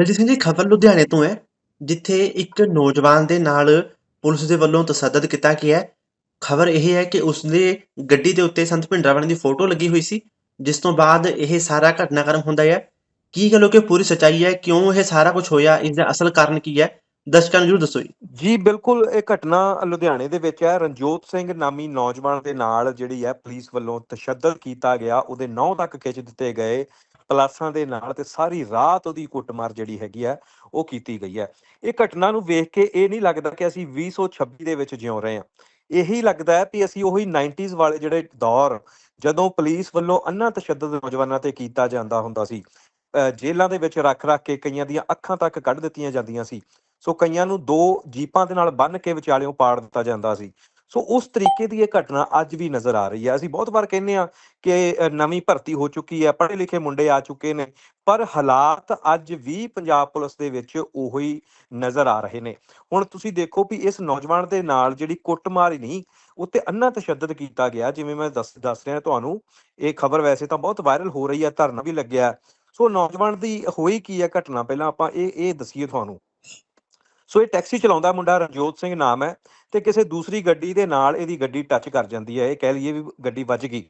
ਦਲਜੀਤ ਸਿੰਘ ਜੀ, ਖਬਰ ਲੁਧਿਆਣੇ ਤੋਂ ਹੈ, ਜਿੱਥੇ ਇੱਕ ਨੌਜਵਾਨ ਦੇ ਨਾਲ ਪੁਲਿਸ ਦੇ ਵੱਲੋਂ ਤਸੱਦਦ ਕੀਤਾ ਗਿਆ ਹੈ। ਖਬਰ ਇਹ ਹੈ ਕਿ ਉਸਦੇ ਗੱਡੀ ਦੇ ਉੱਤੇ ਸੰਤ ਭਿੰਡਰਾਵਾਲੇ ਦੀ ਫੋਟੋ ਲੱਗੀ ਹੋਈ ਸੀ, ਜਿਸ ਤੋਂ ਬਾਅਦ ਇਹ ਸਾਰਾ ਘਟਨਾਕ੍ਰਮ ਹੁੰਦਾ ਹੈ। ਕੀ ਗੱਲ ਕਿ ਪੂਰੀ ਸਚਾਈ ਹੈ? ਕਿਉਂ ਇਹ ਸਾਰਾ ਕੁਝ ਹੋਇਆ? ਇਸ ਦਾ ਅਸਲ ਕਾਰਨ ਕੀ ਹੈ? ਦਰਸ਼ਕਾਂ ਨੂੰ ਜਰੂਰ ਦੱਸੋ ਜੀ। ਜੀ, ਬਿਲਕੁਲ, ਇਹ ਘਟਨਾ ਲੁਧਿਆਣੇ ਦੇ ਵਿੱਚ ਹੈ। ਰਣਜੋਤ ਸਿੰਘ ਨਾਮੀ ਨੌਜਵਾਨ ਦੇ ਨਾਲ ਜਿਹੜੀ ਹੈ ਪੁਲਿਸ ਵੱਲੋਂ ਤਸ਼ੱਦਦ ਕੀਤਾ ਗਿਆ। ਉਹਦੇ ਨੌ ਤੱਕ ਖਿੱਚ ਦਿੱਤੇ ਗਏ। ਪਲਾਸਾਂ ਦੇ ਨਾਲ ਤੇ ਸਾਰੀ ਰਾਤ ਉਹਦੀ ਕੁੱਟਮਾਰ ਜਿਹੜੀ ਹੈਗੀ ਆ, ਉਹ ਕੀਤੀ ਗਈ ਹੈ। ਇਹ ਘਟਨਾ ਨੂੰ ਵੇਖ ਕੇ ਇਹ ਨਹੀਂ ਲੱਗਦਾ ਕਿ ਅਸੀਂ 2026 ਦੇ ਵਿੱਚ ਜਿਉਂ ਰਹੇ ਹਾਂ। ਇਹੀ ਲੱਗਦਾ ਹੈ ਕਿ ਅਸੀਂ ਉਹੀ 90s ਵਾਲੇ ਜਿਹੜੇ ਦੌਰ ਜਦੋਂ ਪੁਲਿਸ ਵੱਲੋਂ ਅੰਨਾ ਤਸ਼ੱਦਦ ਨੌਜਵਾਨਾਂ ਤੇ ਕੀਤਾ ਜਾਂਦਾ ਹੁੰਦਾ ਸੀ, ਅਹ ਜੇਲ੍ਹਾਂ ਦੇ ਵਿੱਚ ਰੱਖ ਰੱਖ ਕੇ ਕਈਆਂ ਦੀਆਂ ਅੱਖਾਂ ਤੱਕ ਕੱਢ ਦਿੱਤੀਆਂ ਜਾਂਦੀਆਂ ਸੀ, ਸੋ ਕਈਆਂ ਨੂੰ ਦੋ ਜੀਪਾਂ ਦੇ ਨਾਲ ਬੰਨ੍ਹ ਕੇ ਵਿਚਾਲਿਓਂ ਪਾੜ ਦਿੱਤਾ ਜਾਂਦਾ ਸੀ। ਸੋ ਉਸ ਤਰੀਕੇ ਦੀ ਇਹ ਘਟਨਾ ਅੱਜ ਵੀ ਨਜ਼ਰ ਆ ਰਹੀ ਹੈ। ਅਸੀਂ ਬਹੁਤ ਵਾਰ ਕਹਿੰਦੇ ਆ ਕਿ ਨਵੀਂ ਭਰਤੀ ਹੋ ਚੁੱਕੀ ਹੈ ਪੜ੍ਹੇ ਲਿਖੇ ਮੁੰਡੇ ਆ ਚੁੱਕੇ ਨੇ, ਪਰ ਹਾਲਾਤ ਅੱਜ ਵੀ ਪੰਜਾਬ ਪੁਲਿਸ ਦੇ ਵਿੱਚ ਉਹੀ ਨਜ਼ਰ ਆ ਰਹੇ ਨੇ। ਹੁਣ ਤੁਸੀਂ ਦੇਖੋ ਵੀ ਇਸ ਨੌਜਵਾਨ ਦੇ ਨਾਲ ਜਿਹੜੀ ਕੁੱਟਮਾਰ ਹੀ ਨਹੀਂ ਉੱਤੇ ਅੰਨਾ ਤਸ਼ੱਦਦ ਕੀਤਾ ਗਿਆ। ਜਿਵੇਂ ਮੈਂ ਦੱਸ ਦੱਸ ਰਿਹਾ ਤੁਹਾਨੂੰ, ਇਹ ਖਬਰ ਵੈਸੇ ਤਾਂ ਬਹੁਤ ਵਾਇਰਲ ਹੋ ਰਹੀ ਹੈ, ਧਰਨਾ ਵੀ ਲੱਗਿਆ। ਸੋ ਨੌਜਵਾਨ ਦੀ ਹੋਈ ਕੀ ਹੈ ਘਟਨਾ? ਪਹਿਲਾਂ ਆਪਾਂ ਇਹ ਇਹ ਦਸੀਏ ਤੁਹਾਨੂੰ। ਸੋ ਇਹ ਟੈਕਸੀ ਚਲਾਉਂਦਾ ਮੁੰਡਾ ਰਣਜੋਤ ਸਿੰਘ ਨਾਮ ਹੈ ਤੇ ਕਿਸੇ ਦੂਸਰੀ ਗੱਡੀ ਦੇ ਨਾਲ ਇਹਦੀ ਗੱਡੀ ਟੱਚ ਕਰ ਜਾਂਦੀ ਹੈ, ਇਹ ਕਹਿ ਲਈਏ ਵੀ ਗੱਡੀ ਵੱਜ ਗਈ।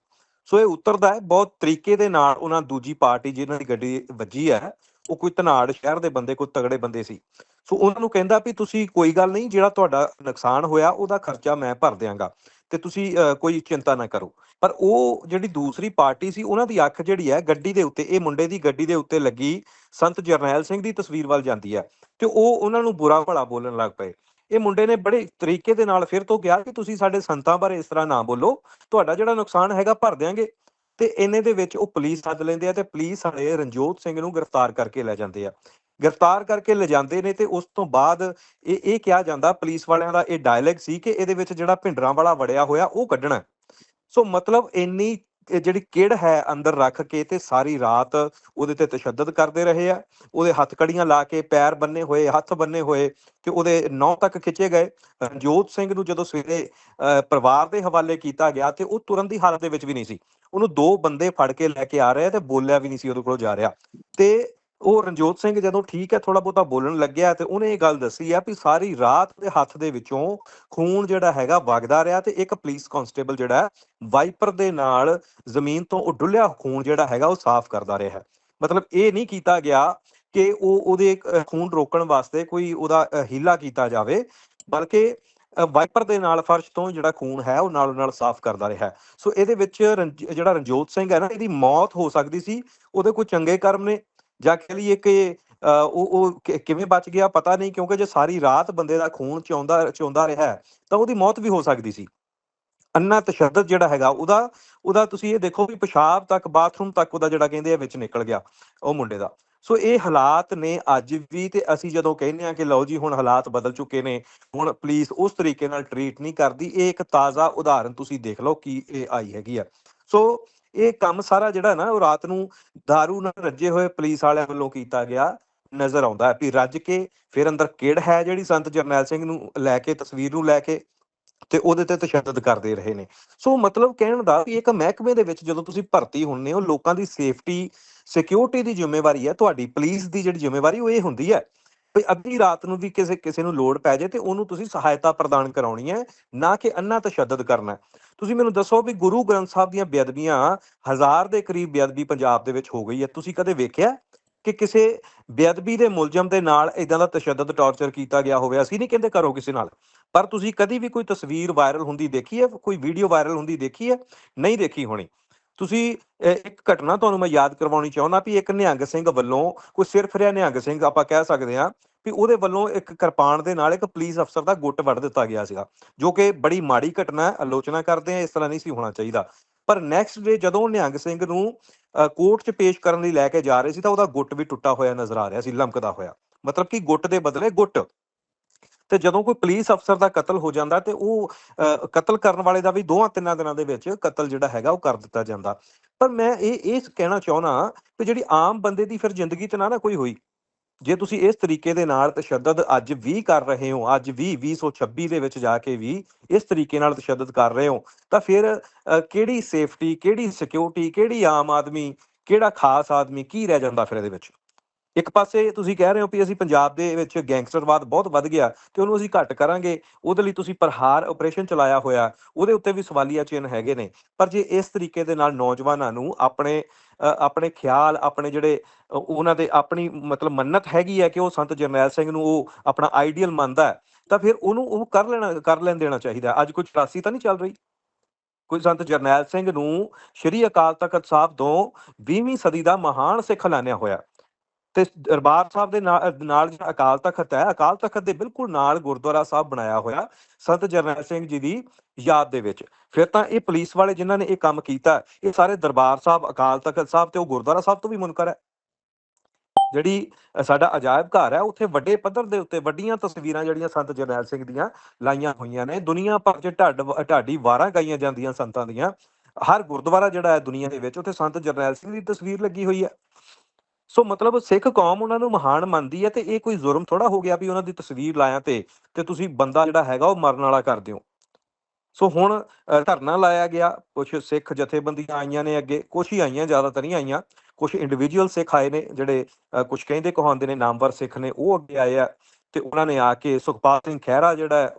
ਸੋ ਇਹ ਉਤਰਦਾ ਹੈ, ਬਹੁਤ ਤਰੀਕੇ ਦੇ ਨਾਲ ਉਹਨਾਂ ਦੂਜੀ ਪਾਰਟੀ ਜਿਹਨਾਂ ਦੀ ਗੱਡੀ ਵੱਜੀ ਹੈ, ਉਹ ਕੋਈ ਧਨਾੜ ਸ਼ਹਿਰ ਦੇ ਬੰਦੇ, ਕੋਈ ਤਗੜੇ ਬੰਦੇ ਸੀ। ਸੋ ਉਹਨਾਂ ਨੂੰ ਕਹਿੰਦਾ ਵੀ ਤੁਸੀਂ ਕੋਈ ਗੱਲ ਨਹੀਂ, ਜਿਹੜਾ ਤੁਹਾਡਾ ਨੁਕਸਾਨ ਹੋਇਆ ਉਹਦਾ ਖਰਚਾ ਮੈਂ ਭਰ ਦਿਆਂਗਾ। ਤੇ ਤੁਸੀਂ ਕੋਈ ਚਿੰਤਾ ਨਾ ਕਰੋ। ਪਰ ਉਹ ਜਿਹੜੀ ਦੂਸਰੀ ਪਾਰਟੀ ਸੀ, ਉਹਨਾਂ ਦੀ ਅੱਖ ਜਿਹੜੀ ਹੈ, ਗੱਡੀ ਦੇ ਉੱਤੇ, ਇਹ ਮੁੰਡੇ ਦੀ ਗੱਡੀ ਦੇ ਉੱਤੇ ਲੱਗੀ ਸੰਤ ਜਰਨੈਲ ਸਿੰਘ ਦੀ ਤਸਵੀਰ ਵੱਲ ਜਾਂਦੀ ਹੈ ਤੇ ਉਹ ਉਹਨਾਂ ਨੂੰ ਬੁਰਾ ਭਲਾ ਬੋਲਣ ਲੱਗ ਪਏ। ਇਹ ਮੁੰਡੇ ਨੇ ਬੜੇ ਤਰੀਕੇ ਦੇ ਨਾਲ ਫਿਰ ਤੋਂ ਕਿਹਾ ਕਿ ਤੁਸੀਂ ਸਾਡੇ ਸੰਤਾਂ ਬਾਰੇ ਇਸ ਤਰ੍ਹਾਂ ਨਾ ਬੋਲੋ, ਤੁਹਾਡਾ ਜਿਹੜਾ ਨੁਕਸਾਨ ਹੈਗਾ ਭਰ ਦਿਆਂਗੇ। ਤੇ ਇਹਨੇ ਦੇ ਵਿੱਚ ਉਹ ਪੁਲਿਸ ਸੱਦ ਲੈਂਦੇ ਆ ਤੇ ਪੁਲਿਸ ਵਾਲੇ ਰਣਜੋਤ ਸਿੰਘ ਨੂੰ ਗ੍ਰਿਫਤਾਰ ਕਰਕੇ ਲੈ ਜਾਂਦੇ ਆ। ਗ੍ਰਿਫਤਾਰ ਕਰਕੇ ਲੈ ਨੇ ਤੇ ਉਸ ਤੋਂ ਬਾਅਦ ਇਹ ਇਹ ਕਿਹਾ ਜਾਂਦਾ ਪੁਲਿਸ ਵਾਲਿਆਂ ਦਾ ਇਹ ਡਾਇਲੌਗ ਸੀ ਕਿ ਇਹਦੇ ਵਿੱਚ ਜਿਹੜਾ ਭਿੰਡਰਾਂ ਵਾਲਾ ਵੜਿਆ ਹੋਇਆ ਉਹ ਕੱਢਣਾ। ਸੋ ਮਤਲਬ ਇੰਨੀ ਜਿਹੜੀ ਕਿੜ ਹੈ ਅੰਦਰ ਰੱਖ ਕੇ ਤੇ ਸਾਰੀ ਰਾਤ ਉਹਦੇ ਤੇ ਤਸ਼ੱਦਦ ਕਰਦੇ ਰਹੇ ਆ ਉਹਦੇ ਹੱਥ ਕੜੀਆਂ ਲਾ ਕੇ ਪੈਰ ਬੰਨੇ ਹੋਏ ਹੱਥ ਬੰਨੇ ਹੋਏ ਤੇ ਉਹਦੇ ਨੌ ਤੱਕ ਖਿੱਚੇ ਗਏ। ਰਣਜੋਤ ਸਿੰਘ ਨੂੰ ਜਦੋਂ ਸਵੇਰੇ ਅਹ, ਪਰਿਵਾਰ ਦੇ ਹਵਾਲੇ ਕੀਤਾ ਗਿਆ ਤੇ ਉਹ ਤੁਰੰਤ ਦੀ ਹਾਲਤ ਦੇ ਵਿੱਚ ਵੀ ਨਹੀਂ ਸੀ। ਉਹਨੂੰ ਦੋ ਬੰਦੇ ਫੜ ਕੇ ਲੈ ਕੇ ਆ ਰਹੇ ਤੇ ਬੋਲਿਆ ਵੀ ਨਹੀਂ ਸੀ ਉਹਦੇ ਕੋਲ ਜਾ ਰਿਹਾ। ਤੇ ਉਹ ਰਣਜੋਤ ਸਿੰਘ ਜਦੋਂ ਠੀਕ ਹੈ ਥੋੜਾ ਬਹੁਤਾ ਬੋਲਣ ਲੱਗਿਆ ਤੇ ਉਹਨੇ ਇਹ ਗੱਲ ਦੱਸੀ ਆ ਵੀ ਸਾਰੀ ਰਾਤ ਦੇ ਹੱਥ ਦੇ ਵਿੱਚੋਂ ਖੂਨ ਜਿਹੜਾ ਹੈਗਾ ਵਗਦਾ ਰਿਹਾ ਤੇ ਇੱਕ ਪੁਲਿਸ ਕਾਂਸਟੇਬਲ ਜਿਹੜਾ ਵਾਈਪਰ ਦੇ ਨਾਲ ਜ਼ਮੀਨ ਤੋਂ ਉਹ ਡੁੱਲਿਆ ਖੂਨ ਜਿਹੜਾ ਹੈਗਾ ਉਹ ਸਾਫ਼ ਕਰਦਾ ਰਿਹਾ ਮਤਲਬ ਇਹ ਨਹੀਂ ਕੀਤਾ ਗਿਆ ਕਿ ਉਹ ਉਹਦੇ ਖੂਨ ਰੋਕਣ ਵਾਸਤੇ ਕੋਈ ਉਹਦਾ ਹੀਲਾ ਕੀਤਾ ਜਾਵੇ, ਬਲਕਿ ਵਾਈਪਰ ਦੇ ਨਾਲ ਫਰਸ਼ ਤੋਂ ਜਿਹੜਾ ਖੂਨ ਹੈ, ਉਹ ਨਾਲੋਂ ਨਾਲ ਸਾਫ਼ ਕਰਦਾ ਰਿਹਾ ਸੋ ਇਹਦੇ ਵਿੱਚ ਰਣਜ- ਜਿਹੜਾ ਰਣਜੋਤ ਸਿੰਘ ਹੈ ਨਾ, ਇਹਦੀ ਮੌਤ ਹੋ ਸਕਦੀ ਸੀ, ਉਹਦੇ ਕੋਈ ਚੰਗੇ ਕਰਮ ਨੇ ਜਾਂ ਕਹਿ ਲਈਏ ਕਿ ਉਹ ਉਹ ਕਿਵੇਂ ਬਚ ਗਿਆ ਪਤਾ ਨਹੀਂ, ਕਿਉਂਕਿ ਜੇ ਸਾਰੀ ਰਾਤ ਬੰਦੇ ਦਾ ਖੂਨ ਚੋਂਦਾ ਚੋਂਦਾ ਰਿਹਾ, ਤਾਂ ਉਹਦੀ ਮੌਤ ਵੀ ਹੋ ਸਕਦੀ ਸੀ। ਅੰਨਾ ਤਸ਼ੱਦਦ ਜਿਹੜਾ ਹੈਗਾ, ਉਹਦਾ ਉਹਦਾ ਤੁਸੀਂ ਇਹ ਦੇਖੋ ਵੀ ਪਿਸ਼ਾਬ ਤੱਕ, ਬਾਥਰੂਮ ਤੱਕ ਉਹਦਾ ਜਿਹੜਾ ਕਹਿੰਦੇ ਆ ਵਿੱਚ ਨਿਕਲ ਗਿਆ, ਉਹ ਮੁੰਡੇ ਦਾ। ਸੋ ਇਹ ਹਾਲਾਤ ਨੇ ਅੱਜ ਵੀ ਤੇ ਅਸੀਂ ਜਦੋਂ ਕਹਿੰਦੇ ਆ ਕਿ ਲਓ ਜੀ, ਹੁਣ ਹਾਲਾਤ ਬਦਲ ਚੁੱਕੇ ਨੇ, ਹੁਣ ਪੁਲਿਸ ਉਸ ਤਰੀਕੇ ਨਾਲ ਟਰੀਟ ਨਹੀਂ ਕਰਦੀ, ਇਹ ਇੱਕ ਤਾਜ਼ਾ ਉਦਾਹਰਨ ਤੁਸੀਂ ਦੇਖ ਲਓ ਕੀ ਇਹ ਆਈ ਹੈਗੀ ਆ। ਸੋ ਇਹ ਕੰਮ ਸਾਰਾ ਜਿਹੜਾ ਨਾ, ਉਹ ਰਾਤ ਨੂੰ दारू ਨਾਲ ਰੱਜੇ ਹੋਏ ਪੁਲਿਸ ਵਾਲਿਆਂ ਵੱਲੋਂ ਕੀਤਾ ਗਿਆ ਨਜ਼ਰ ਆਉਂਦਾ ਹੈ ਵੀ ਰੱਜ ਕੇ ਫਿਰ ਅੰਦਰ ਕਿੜ ਹੈ ਜਿਹੜੀ ਸੰਤ ਜਰਨੈਲ ਸਿੰਘ ਨੂੰ ਲੈ ਕੇ, ਤਸਵੀਰ ਨੂੰ ਲੈ ਕੇ ਤੇ ਉਹਦੇ ਤੇ ਤਸ਼ੱਦਦ ਕਰਦੇ ਰਹੇ ਨੇ। ਸੋ ਮਤਲਬ ਕਹਿਣ ਦਾ ਵੀ ਇੱਕ ਮਹਿਕਮੇ ਦੇ ਵਿੱਚ ਜਦੋਂ ਤੁਸੀਂ ਭਰਤੀ ਹੁੰਨੇ ਹੋ, ਲੋਕਾਂ ਦੀ ਸੇਫਟੀ ਸਿਕਿਉਰਿਟੀ ਦੀ ਜ਼ਿੰਮੇਵਾਰੀ ਹੈ, ਤੁਹਾਡੀ ਪੁਲਿਸ ਦੀ ਜਿਹੜੀ ਜ਼ਿੰਮੇਵਾਰੀ ਉਹ ਇਹ ਹੁੰਦੀ ਹੈ ਵੀ ਅੱਧੀ ਰਾਤ ਨੂੰ ਵੀ ਕਿਸੇ ਕਿਸੇ ਨੂੰ ਲੋੜ ਪੈ ਜਾਏ ਤੇ ਉਹਨੂੰ ਤੁਸੀਂ ਸਹਾਇਤਾ ਪ੍ਰਦਾਨ ਕਰਾਉਣੀ ਹੈ, ਨਾ ਕਿ ਅੰਨਾ ਤਸ਼ੱਦਦ ਕਰਨਾ ਤੁਸੀਂ ਮੈਨੂੰ ਦੱਸੋ ਵੀ ਗੁਰੂ ਗ੍ਰੰਥ ਸਾਹਿਬ ਦੀਆਂ ਬੇਅਦਬੀਆਂ ਹਜ਼ਾਰ ਦੇ ਕਰੀਬ ਬੇਅਦਬੀ ਪੰਜਾਬ ਦੇ ਵਿੱਚ ਹੋ ਗਈ ਹੈ। ਤੁਸੀਂ ਕਦੇ ਵੇਖਿਆ ਕਿ ਕਿਸੇ ਬੇਅਦਬੀ ਦੇ ਮੁਲਜ਼ਮ ਦੇ ਨਾਲ ਇਦਾਂ ਦਾ ਤਸ਼ੱਦਦ ਟਾਰਚਰ ਕੀਤਾ ਗਿਆ ਹੋਵੇ? ਅਸੀਂ ਨਹੀਂ ਕਹਿੰਦੇ ਕਰੋ ਕਿਸੇ ਨਾਲ, ਪਰ ਤੁਸੀਂ ਕਦੀ ਵੀ ਕੋਈ ਤਸਵੀਰ ਵਾਇਰਲ ਹੁੰਦੀ ਦੇਖੀ ਹੈ? ਕੋਈ ਵੀਡੀਓ ਵਾਇਰਲ ਹੁੰਦੀ ਦੇਖੀ ਹੈ? ਨਹੀਂ ਦੇਖੀ ਹੋਣੀ। ਤੁਸੀਂ ਇੱਕ ਘਟਨਾ ਤੁਹਾਨੂੰ ਮੈਂ ਯਾਦ ਕਰਵਾਉਣੀ ਚਾਹੁੰਦਾ ਵੀ ਇੱਕ ਨਿਹੰਗ ਸਿੰਘ ਵੱਲੋਂ, ਕੋਈ ਸਿਰ ਫਿਰਿਆ ਨਿਹੰਗ ਸਿੰਘ ਆਪਾਂ ਕਹਿ ਸਕਦੇ ਹਾਂ ਵੀ ਉਹਦੇ ਵੱਲੋਂ ਇੱਕ ਕਿਰਪਾਨ ਦੇ ਨਾਲ ਇੱਕ ਪੁਲਿਸ ਅਫਸਰ ਦਾ ਗੁੱਟ ਵੱਢ ਦਿੱਤਾ ਗਿਆ ਸੀਗਾ, ਜੋ ਕਿ ਬੜੀ ਮਾੜੀ ਘਟਨਾ ਹੈ, ਆਲੋਚਨਾ ਕਰਦੇ ਆ ਇਸ ਤਰ੍ਹਾਂ ਨਹੀਂ ਸੀ ਹੋਣਾ ਚਾਹੀਦਾ। ਪਰ ਨੈਕਸਟ ਡੇ ਜਦੋਂ ਨਿਹੰਗ ਸਿੰਘ ਨੂੰ ਕੋਰਟ 'ਚ ਪੇਸ਼ ਕਰਨ ਲਈ ਲੈ ਕੇ ਜਾ ਰਹੇ ਸੀ ਤਾਂ ਉਹਦਾ ਗੁੱਟ ਵੀ ਟੁੱਟਾ ਹੋਇਆ ਨਜ਼ਰ ਆ ਰਿਹਾ ਸੀ, ਲਮਕਦਾ ਹੋਇਆ। ਮਤਲਬ ਕਿ ਗੁੱਟ ਦੇ ਬਦਲੇ ਗੁੱਟ। ਤੇ ਜਦੋਂ ਕੋਈ ਪੁਲਿਸ ਅਫਸਰ ਦਾ ਕਤਲ ਹੋ ਜਾਂਦਾ ਤੇ ਉਹ ਕਤਲ ਕਰਨ ਵਾਲੇ ਦਾ ਵੀ ਦੋਹਾਂ ਤਿੰਨਾਂ ਦਿਨਾਂ ਦੇ ਵਿੱਚ ਕਤਲ ਜਿਹੜਾ ਹੈਗਾ ਉਹ ਕਰ ਦਿੱਤਾ ਜਾਂਦਾ। ਪਰ ਮੈਂ ਇਹ ਇਹ ਕਹਿਣਾ ਚਾਹੁੰਦਾ ਕਿ ਜਿਹੜੀ ਆਮ ਬੰਦੇ ਦੀ ਫਿਰ ਜ਼ਿੰਦਗੀ ਤੇ ਨਾ ਨਾ ਕੋਈ ਹੋਈ। ਜੇ ਤੁਸੀਂ ਇਸ ਤਰੀਕੇ ਦੇ ਨਾਲ ਤਸ਼ੱਦਦ ਅੱਜ ਵੀ ਕਰ ਰਹੇ ਹੋ, ਅੱਜ ਵੀ 2026 ਦੇ ਵਿੱਚ ਜਾ ਕੇ ਵੀ ਇਸ ਤਰੀਕੇ ਨਾਲ ਤਸ਼ੱਦਦ ਕਰ ਰਹੇ ਹੋ, ਤਾਂ ਫਿਰ ਕਿਹੜੀ ਸੇਫਟੀ ਕਿਹੜੀ ਸਿਕਿਉਰਿਟੀ ਕਿਹੜੀ ਆਮ ਆਦਮੀ, ਕਿਹੜਾ ਖਾਸ ਆਦਮੀ ਕੀ ਰਹਿ ਜਾਂਦਾ ਫਿਰ ਇਹਦੇ ਵਿੱਚ? ਇੱਕ ਪਾਸੇ ਤੁਸੀਂ ਕਹਿ ਰਹੇ ਹੋ ਵੀ ਅਸੀਂ ਪੰਜਾਬ ਦੇ ਵਿੱਚ ਗੈਂਗਸਟਰਵਾਦ ਬਹੁਤ ਵੱਧ ਗਿਆ ਤੇ ਉਹਨੂੰ ਅਸੀਂ ਘੱਟ ਕਰਾਂਗੇ, ਉਹਦੇ ਲਈ ਤੁਸੀਂ ਪ੍ਰਹਾਰ ਆਪਰੇਸ਼ਨ ਚਲਾਇਆ ਹੋਇਆ, ਉਹਦੇ ਉੱਤੇ ਵੀ ਸਵਾਲੀਆ ਚਿੰਨ੍ਹ ਹੈਗੇ ਨੇ। ਪਰ ਜੇ ਇਸ ਤਰੀਕੇ ਦੇ ਨਾਲ ਨੌਜਵਾਨਾਂ ਨੂੰ ਆਪਣੇ ਆਪਣੇ ਖਿਆਲ, ਆਪਣੇ ਜਿਹੜੇ ਉਹਨਾਂ ਦੇ ਆਪਣੀ ਮਤਲਬ ਮੰਨਤ ਹੈਗੀ ਹੈ ਕਿ ਉਹ ਸੰਤ ਜਰਨੈਲ ਸਿੰਘ ਨੂੰ ਉਹ ਆਪਣਾ ਆਈਡੀਅਲ ਮੰਨਦਾ ਤਾਂ ਫਿਰ ਉਹਨੂੰ ਉਹ ਕਰ ਲੈਣਾ, ਕਰ ਲੈਣ ਦੇਣਾ ਚਾਹੀਦਾ। ਅੱਜ ਕੁਝ 84 ਤਾਂ ਨਹੀਂ ਚੱਲ ਰਹੀ? ਕੋਈ ਸੰਤ ਜਰਨੈਲ ਸਿੰਘ ਨੂੰ ਸ਼੍ਰੀ ਅਕਾਲ ਤਖਤ ਸਾਹਿਬ ਤੋਂ 20ਵੀਂ ਸਦੀ ਦਾ ਮਹਾਨ ਸਿੱਖ ਐਲਾਨਿਆ ਹੋਇਆ। ਤੇ ਦਰਬਾਰ ਸਾਹਿਬ ਦੇ ਨਾਲ ਨਾਲ ਜਿਹੜਾ ਅਕਾਲ ਤਖਤ ਹੈ, ਅਕਾਲ ਤਖਤ ਦੇ ਬਿਲਕੁਲ ਨਾਲ ਗੁਰਦੁਆਰਾ ਸਾਹਿਬ ਬਣਾਇਆ ਹੋਇਆ ਸੰਤ ਜਰਨੈਲ ਸਿੰਘ ਜੀ ਦੀ ਯਾਦ ਦੇ ਵਿੱਚ। ਫਿਰ ਤਾਂ ਇਹ ਪੁਲਿਸ ਵਾਲੇ ਜਿਨ੍ਹਾਂ ਨੇ ਇਹ ਕੰਮ ਕੀਤਾ, ਇਹ ਸਾਰੇ ਦਰਬਾਰ ਸਾਹਿਬ, ਅਕਾਲ ਤਖਤ ਸਾਹਿਬ ਤੇ ਉਹ ਗੁਰਦੁਆਰਾ ਸਾਹਿਬ ਤੋਂ ਵੀ ਮੁਨਕਰ ਹੈ। ਜਿਹੜੀ ਸਾਡਾ ਅਜਾਇਬ ਘਰ ਹੈ, ਉੱਥੇ ਵੱਡੇ ਪੱਧਰ ਦੇ ਉੱਤੇ ਵੱਡੀਆਂ ਤਸਵੀਰਾਂ ਜਿਹੜੀਆਂ ਸੰਤ ਜਰਨੈਲ ਸਿੰਘ ਦੀਆਂ ਲਾਈਆਂ ਹੋਈਆਂ ਨੇ। ਦੁਨੀਆ ਭਰ 'ਚ ਢੱਡ ਢਾਡੀ ਵਾਰਾਂ ਗਾਈਆਂ ਜਾਂਦੀਆਂ ਸੰਤਾਂ ਦੀਆਂ। ਹਰ ਗੁਰਦੁਆਰਾ ਜਿਹੜਾ ਹੈ ਦੁਨੀਆ ਦੇ ਵਿੱਚ, ਉੱਥੇ ਸੰਤ ਜਰਨੈਲ ਸਿੰਘ ਦੀ ਤਸਵੀਰ ਲੱਗੀ ਹੋਈ ਹੈ। ਸੋ ਮਤਲਬ ਸਿੱਖ ਕੌਮ ਉਹਨਾਂ ਨੂੰ ਮਹਾਨ ਮੰਨਦੀ ਹੈ ਤੇ ਇਹ ਕੋਈ ਜ਼ੁਰਮ ਥੋੜਾ ਹੋ ਗਿਆ ਵੀ ਉਹਨਾਂ ਦੀ ਤਸਵੀਰ ਲਾਇਆ ਤੇ ਤੇ ਤੁਸੀਂ ਬੰਦਾ ਜਿਹੜਾ ਹੈਗਾ ਉਹ ਮਰਨ ਵਾਲਾ ਕਰ ਦਿਓ। ਸੋ ਹੁਣ ਧਰਨਾ ਲਾਇਆ ਗਿਆ ਕੁਝ ਸਿੱਖ ਜਥੇਬੰਦੀਆਂ ਆਈਆਂ ਨੇ ਅੱਗੇ ਕੁਝ ਹੀ ਆਈਆਂ, ਜ਼ਿਆਦਾਤਰ ਨਹੀਂ ਆਈਆਂ। ਕੁਝ ਇੰਡੀਵਿਜੂਅਲ ਸਿੱਖ ਆਏ ਨੇ ਜਿਹੜੇ ਕੁਝ ਕਹਿੰਦੇ ਕਹਾਉਂਦੇ ਨੇ ਨਾਮਵਰ ਸਿੱਖ ਨੇ, ਉਹ ਅੱਗੇ ਆਏ ਆ ਤੇ ਉਹਨਾਂ ਨੇ ਆ ਕੇ ਸੁਖਪਾਲ ਸਿੰਘ ਖਹਿਰਾ ਜਿਹੜਾ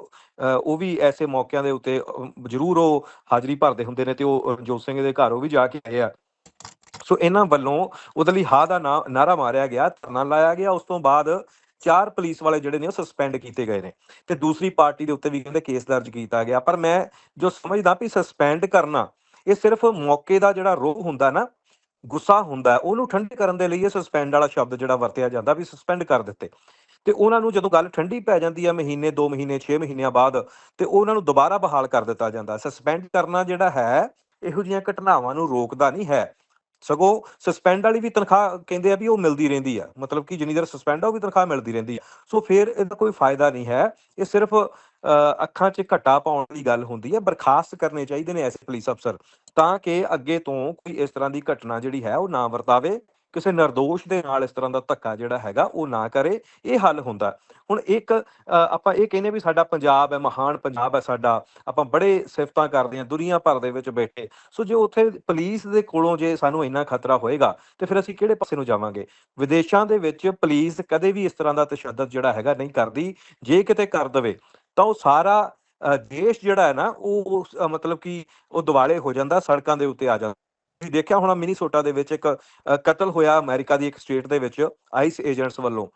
ਉਹ ਵੀ ਐਸੇ ਮੌਕਿਆਂ ਦੇ ਉੱਤੇ ਜ਼ਰੂਰ ਉਹ ਹਾਜ਼ਰੀ ਭਰਦੇ ਹੁੰਦੇ ਨੇ ਤੇ ਉਹ ਰਣਜੋਤ ਸਿੰਘ ਦੇ ਘਰ ਉਹ ਵੀ ਜਾ ਕੇ ਆਏ ਆ। ਸੋ ਇਹਨਾਂ ਵੱਲੋਂ ਉਹਦੇ ਲਈ ਹਾ ਦਾ ਨਾ- ਨਾਅਰਾ ਮਾਰਿਆ ਗਿਆ, ਧਰਨਾ ਲਾਇਆ ਗਿਆ, ਉਸ ਤੋਂ ਬਾਅਦ ਚਾਰ ਪੁਲਿਸ ਵਾਲੇ ਜਿਹੜੇ ਨੇ ਉਹ ਸਸਪੈਂਡ ਕੀਤੇ ਗਏ ਨੇ ਤੇ ਦੂਸਰੀ ਪਾਰਟੀ ਦੇ ਉੱਤੇ ਵੀ ਕਹਿੰਦੇ ਕੇਸ ਦਰਜ ਕੀਤਾ ਗਿਆ। ਪਰ ਮੈਂ ਜੋ ਸਮਝਦਾ ਵੀ ਸਸਪੈਂਡ ਕਰਨਾ, ਇਹ ਸਿਰਫ ਮੌਕੇ ਦਾ ਜਿਹੜਾ ਰੋਹ ਹੁੰਦਾ ਨਾ, ਗੁੱਸਾ ਹੁੰਦਾ, ਉਹਨੂੰ ਠੰਡੇ ਕਰਨ ਦੇ ਲਈ ਇਹ ਸਸਪੈਂਡ ਵਾਲਾ ਸ਼ਬਦ ਜਿਹੜਾ ਵਰਤਿਆ ਜਾਂਦਾ ਵੀ ਸਸਪੈਂਡ ਕਰ ਦਿੱਤੇ। ਤੇ ਉਹਨਾਂ ਨੂੰ ਜਦੋਂ ਗੱਲ ਠੰਡੀ ਪੈ ਜਾਂਦੀ ਹੈ ਮਹੀਨੇ 2 ਮਹੀਨੇ 6 ਮਹੀਨਿਆਂ ਬਾਅਦ, ਤੇ ਉਹਨਾਂ ਨੂੰ ਦੁਬਾਰਾ ਬਹਾਲ ਕਰ ਦਿੱਤਾ ਜਾਂਦਾ। ਸਸਪੈਂਡ ਕਰਨਾ ਜਿਹੜਾ ਹੈ, ਇਹੋ ਜਿਹੀਆਂ ਘਟਨਾਵਾਂ ਨੂੰ ਰੋਕਦਾ ਨਹੀਂ ਹੈ। ਸਗੋਂ ਸਸਪੈਂਡ ਵਾਲੀ ਵੀ ਤਨਖਾਹ ਕਹਿੰਦੇ ਆ ਵੀ ਉਹ ਮਿਲਦੀ ਰਹਿੰਦੀ ਆ ਮਤਲਬ ਕਿ ਜਿੰਨੀ ਦੇਰ ਸਸਪੈਂਡ ਆ ਉਹ ਵੀ ਤਨਖਾਹ ਮਿਲਦੀ ਰਹਿੰਦੀ ਆ। ਸੋ ਫਿਰ ਇਹਦਾ ਕੋਈ ਫਾਇਦਾ ਨਹੀਂ ਹੈ ਇਹ ਸਿਰਫ ਅ, ਅੱਖਾਂ 'ਚ ਘੱਟਾ ਪਾਉਣ ਦੀ ਗੱਲ ਹੁੰਦੀ ਹੈ ਬਰਖਾਸਤ ਕਰਨੇ ਚਾਹੀਦੇ ਨੇ ਐਸੇ ਪੁਲਿਸ ਅਫਸਰ ਤਾਂ ਕਿ ਅੱਗੇ ਤੋਂ ਕੋਈ ਇਸ ਤਰ੍ਹਾਂ ਦੀ ਘਟਨਾ ਜਿਹੜੀ ਹੈ ਉਹ ਨਾ ਵਰਤਾਵੇ। ਕਿਸੇ ਨਿਰਦੋਸ਼ ਦੇ ਨਾਲ ਇਸ ਤਰ੍ਹਾਂ ਦਾ ਧੱਕਾ ਜਿਹੜਾ ਹੈਗਾ ਉਹ ਨਾ ਕਰੇ ਇਹ ਹੱਲ ਹੁੰਦਾ। ਹੁਣ ਇੱਕ ਆਪਾਂ ਇਹ ਕਹਿੰਦੇ ਵੀ ਸਾਡਾ ਪੰਜਾਬ ਹੈ ਮਹਾਨ ਪੰਜਾਬ ਹੈ ਸਾਡਾ ਆਪਾਂ ਬੜੇ ਸਿਫਤਾਂ ਕਰਦੇ ਹਾਂ ਦੁਨੀਆ ਭਰ ਦੇ ਵਿੱਚ ਬੈਠੇ। ਸੋ ਜੇ ਉੱਥੇ ਪੁਲਿਸ ਦੇ ਕੋਲੋਂ ਜੇ ਸਾਨੂੰ ਇੰਨਾ ਖਤਰਾ ਹੋਏਗਾ ਤੇ ਫਿਰ ਅਸੀਂ ਕਿਹੜੇ ਪਾਸੇ ਨੂੰ ਜਾਵਾਂਗੇ? ਵਿਦੇਸ਼ਾਂ ਦੇ ਵਿੱਚ ਪੁਲਿਸ ਕਦੇ ਵੀ ਇਸ ਤਰ੍ਹਾਂ ਦਾ ਤਸ਼ੱਦਦ ਜਿਹੜਾ ਹੈਗਾ ਨਹੀਂ ਕਰਦੀ। ਜੇ ਕਿਤੇ ਕਰ ਦਵੇ ਤਾਂ ਉਹ ਸਾਰਾ ਅ, ਦੇਸ਼ ਜਿਹੜਾ ਹੈ ਨਾ ਉਹ ਮਤਲਬ ਕਿ ਉਹ ਦਿਵਾਲੇ ਹੋ ਜਾਂਦਾ ਸੜਕਾਂ ਦੇ ਉੱਤੇ ਆ ਜਾਂਦਾ। ਤੁਸੀਂ ਦੇਖਿਆ ਹੋਣਾ ਮਿਨੀਸੋਟਾ ਦੇ ਵਿੱਚ ਇੱਕ ਕਤਲ ਹੋਇਆ ਅਮਰੀਕਾ ਦੀ ਇੱਕ ਸਟੇਟ ਦੇ ਵਿੱਚ ਆਈਸ ਏਜੰਟਸ ਵੱਲੋਂ।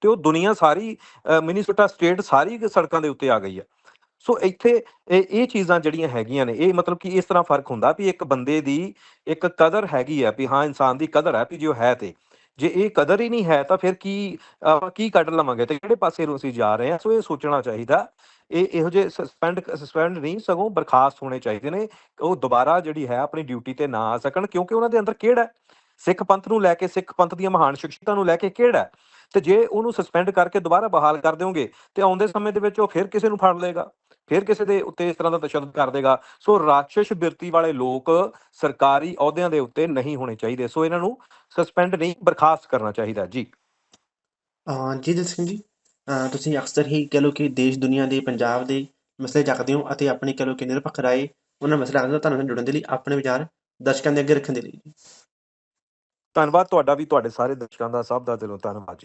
ਤੇ ਉਹ ਦੁਨੀਆ ਸਾਰੀ ਮਿਨੀਸੋਟਾ ਸਟੇਟ ਸਾਰੀ ਸੜਕਾਂ ਦੇ ਉੱਤੇ ਆ ਗਈ ਹੈ ਸੋ ਇੱਥੇ ਇਹ ਚੀਜ਼ਾਂ ਜਿਹੜੀਆਂ ਹੈਗੀਆਂ ਨੇ, ਇਹ ਮਤਲਬ ਕਿ ਇਸ ਤਰ੍ਹਾਂ ਫ਼ਰਕ ਹੁੰਦਾ ਵੀ ਇੱਕ ਬੰਦੇ ਦੀ ਇੱਕ ਕਦਰ ਹੈਗੀ ਹੈ ਵੀ ਹਾਂ, ਇਨਸਾਨ ਦੀ ਕਦਰ ਹੈ ਵੀ ਜੋ ਹੈ ਤੇ। ਜੇ ਇਹ ਕਦਰ ਹੀ ਨਹੀਂ ਹੈ ਤਾਂ ਫਿਰ ਕੀ ਕੀ ਕੱਢ ਲਵਾਂਗੇ ਤੇ ਕਿਹੜੇ ਪਾਸੇ ਨੂੰ ਅਸੀਂ ਜਾ ਰਹੇ ਹਾਂ? ਸੋ ਇਹ ਸੋਚਣਾ ਚਾਹੀਦਾ ਇਹ ਇਹੋ ਜਿਹੇ ਸਸਪੈਂਡ ਸਸਪੈਂਡ ਨਹੀਂ, ਸਗੋਂ ਬਰਖਾਸਤ ਹੋਣੇ ਚਾਹੀਦੇ ਨੇ, ਉਹ ਦੁਬਾਰਾ ਜਿਹੜੀ ਹੈ ਆਪਣੀ ਡਿਊਟੀ ਤੇ ਨਾ ਆ ਸਕਣ, ਕਿਉਂਕਿ ਉਹਨਾਂ ਦੇ ਅੰਦਰ ਕਿਹੜਾ ਸਿੱਖ ਪੰਥ ਨੂੰ ਲੈ ਕੇ, ਸਿੱਖ ਪੰਥ ਦੀਆਂ ਮਹਾਨ ਸ਼ਖਸੀਅਤਾਂ ਨੂੰ ਲੈ ਕੇ ਕਿਹੜਾ ਤੇ ਜੇ ਉਹਨੂੰ ਸਸਪੈਂਡ ਕਰਕੇ ਦੁਬਾਰਾ ਬਹਾਲ ਕਰ ਦਿਓਗੇ, ਤੇ ਆਉਂਦੇ ਸਮੇਂ ਦੇ ਵਿੱਚ ਉਹ ਫਿਰ ਕਿਸੇ ਨੂੰ ਫੜ ਲਏਗਾ, ਫਿਰ ਕਿਸੇ ਦੇ ਉੱਤੇ ਇਸ ਤਰ੍ਹਾਂ ਦਾ ਤਸ਼ੱਦਦ ਕਰ ਦੇਗਾ। ਸੋ ਰਾਖਸ਼ ਬਿਰਤੀ ਵਾਲੇ ਲੋਕ ਸਰਕਾਰੀ ਅਹੁਦਿਆਂ ਦੇ ਉੱਤੇ ਨਹੀਂ ਹੋਣੇ ਚਾਹੀਦੇ। ਸੋ ਇਹਨਾਂ ਨੂੰ ਸਸਪੈਂਡ ਨਹੀਂ, ਬਰਖਾਸਤ ਕਰਨਾ ਚਾਹੀਦਾ ਜੀ। ਅਹ ਜੀ ਦਿਲ ਸਿੰਘ ਜੀ। ਤੁਸੀਂ ਅਕਸਰ ਹੀ ਕਹਿ ਲਓ ਕਿ ਦੇਸ਼, ਦੁਨੀਆ ਦੇ, ਪੰਜਾਬ ਦੇ ਮਸਲੇ ਚੱਕਦੇ ਹੋ ਅਤੇ ਆਪਣੀ ਕਹਿ ਲਓ ਕਿ ਨਿਰਪੱਖ ਰਾਏ ਉਹਨਾਂ ਮਸਲਿਆਂ ਨਾਲ ਤੁਹਾਨੂੰ ਜੁੜਨ ਦੇ ਲਈ ਆਪਣੇ ਵਿਚਾਰ ਦਰਸ਼ਕਾਂ ਦੇ ਅੱਗੇ ਰੱਖਣ ਦੇ ਲਈ। ਧੰਨਵਾਦ ਤੁਹਾਡਾ ਵੀ, ਤੁਹਾਡੇ ਸਾਰੇ ਦਰਸ਼ਕਾਂ ਦਾ, ਸਭ ਦਾ ਦਿਲੋਂ ਧੰਨਵਾਦ ਜੀ।